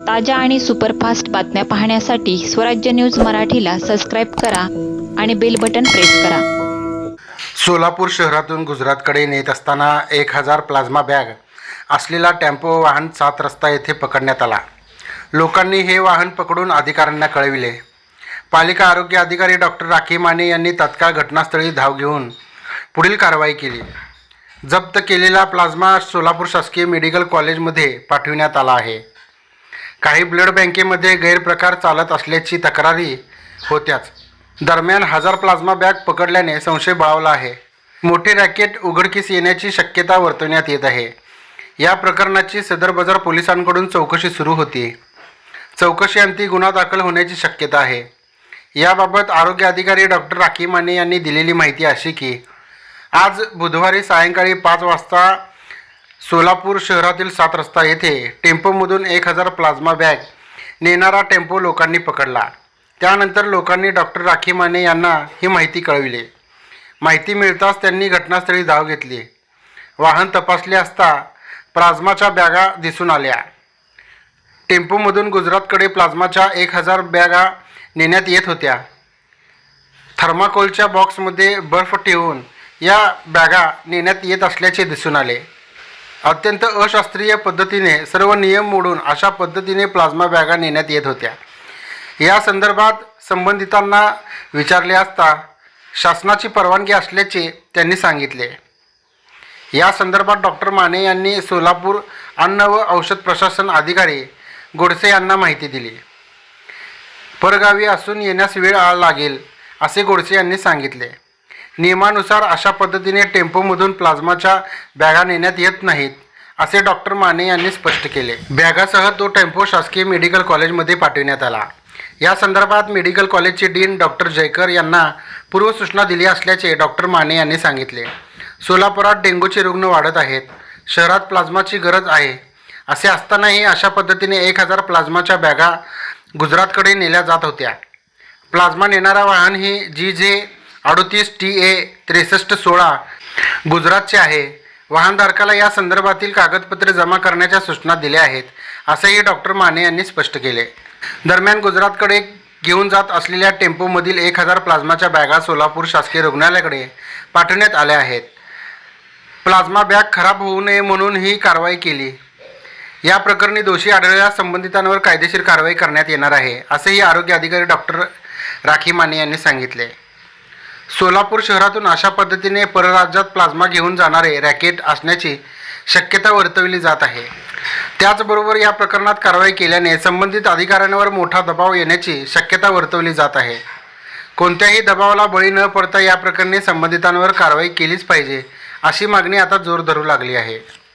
ताज्या आणि सुपरफास्ट बातम्या पाहण्यासाठी स्वराज्य न्यूज मराठीला सबस्क्राईब करा आणि बेल बटन प्रेस करा. सोलापूर शहरातून गुजरातकडे नेत असताना एक हजार प्लाझ्मा बॅग असलेला टेम्पो वाहन सात रस्ता येथे पकडण्यात आला. लोकांनी हे वाहन पकडून अधिकाऱ्यांना कळविले. पालिका आरोग्य अधिकारी डॉक्टर राखी माने यांनी तत्काळ घटनास्थळी धाव घेऊन पुढील कारवाई केली. जप्त केलेला प्लाझ्मा सोलापूर शासकीय मेडिकल कॉलेजमध्ये पाठविण्यात आला आहे. काही ब्लड बँकेमध्ये गैरप्रकार चालत असल्याची तक्रारी होत्याच. दरम्यान हजार प्लाझ्मा बॅग पकडल्याने संशय बळावला आहे. मोठे रॅकेट उघडकीस येण्याची शक्यता वर्तवण्यात येत आहे. या प्रकरणाची सदर बाजार पोलिसांकडून चौकशी सुरू होती. चौकशी अंती गुन्हा दाखल होण्याची शक्यता आहे. याबाबत आरोग्य अधिकारी डॉक्टर राखी माने यांनी दिलेली माहिती अशी की आज बुधवारी सायंकाळी पाच वाजता सोलापूर शहरातील सात रस्ता येथे टेम्पोमधून एक हजार प्लाझ्मा बॅग नेणारा टेम्पो लोकांनी पकडला. त्यानंतर लोकांनी डॉक्टर राखी माने यांना ही माहिती कळविली. माहिती मिळताच त्यांनी घटनास्थळी धाव घेतली. वाहन तपासले असता प्लाझ्माच्या बॅगा दिसून आल्या. टेम्पोमधून गुजरातकडे प्लाझ्माच्या एक हजार बॅगा नेण्यात येत होत्या. थर्माकोलच्या बॉक्समध्ये बर्फ ठेवून या बॅगा नेण्यात येत असल्याचे दिसून आले. अत्यंत अशास्त्रीय पद्धतीने सर्व नियम मोडून अशा पद्धतीने प्लाझ्मा बॅगा नेण्यात येत होत्या. या संदर्भात संबंधितांना विचारले असता शासनाची परवानगी असल्याचे त्यांनी सांगितले. या संदर्भात डॉक्टर माने यांनी सोलापूर अन्न व औषध प्रशासन अधिकारी गोडसे यांना माहिती दिली. परगावी असून येण्यास वेळ आ- लागेल असे गोडसे यांनी सांगितले. नियमानुसार अशा पद्धतीने टेम्पोमधून प्लाझ्माच्या बॅगा नेण्यात येत नाहीत असे डॉक्टर माने यांनी स्पष्ट केले. बॅगासह तो टेम्पो शासकीय मेडिकल कॉलेजमध्ये पाठविण्यात आला. या संदर्भात मेडिकल कॉलेजचे डीन डॉक्टर जयकर यांना पूर्वसूचना दिली असल्याचे डॉक्टर माने यांनी सांगितले. सोलापुरात डेंग्यूचे रुग्ण वाढत आहेत. शहरात प्लाझ्माची गरज आहे. असे असतानाही अशा पद्धतीने एक हजार प्लाझ्माच्या बॅगा गुजरातकडे नेल्या जात होत्या. प्लाझ्मा नेणारा वाहन ही जी जे अडोतीस टी ए त्रेसष्ट सोळा गुजरातचे आहे. वाहनधारकाला या संदर्भातील कागदपत्रे जमा करण्याच्या सूचना दिल्या आहेत असंही डॉक्टर माने यांनी स्पष्ट केले. दरम्यान गुजरातकडे घेऊन जात असलेल्या टेम्पोमधील एक हजार प्लाझ्माच्या बॅगा सोलापूर शासकीय रुग्णालयाकडे पाठवण्यात आल्या आहेत. प्लाझ्मा बॅग खराब होऊ नये म्हणून ही कारवाई केली. या प्रकरणी दोषी आढळलेल्या संबंधितांवर कायदेशीर कारवाई करण्यात येणार आहे असेही आरोग्य अधिकारी डॉक्टर राखी माने यांनी सांगितले. सोलापूर शहरातून अशा पद्धतीने परराज्यात प्लाझ्मा घेऊन जाणारे रॅकेट असण्याची शक्यता वर्तवली जात आहे. त्याचबरोबर या प्रकरणात कारवाई केल्याने संबंधित अधिकाऱ्यांवर मोठा दबाव येण्याची शक्यता वर्तवली जात आहे. कोणत्याही दबावाला बळी न पडता या प्रकरणी संबंधितांवर कारवाई केलीच पाहिजे अशी मागणी आता जोर धरू लागली आहे.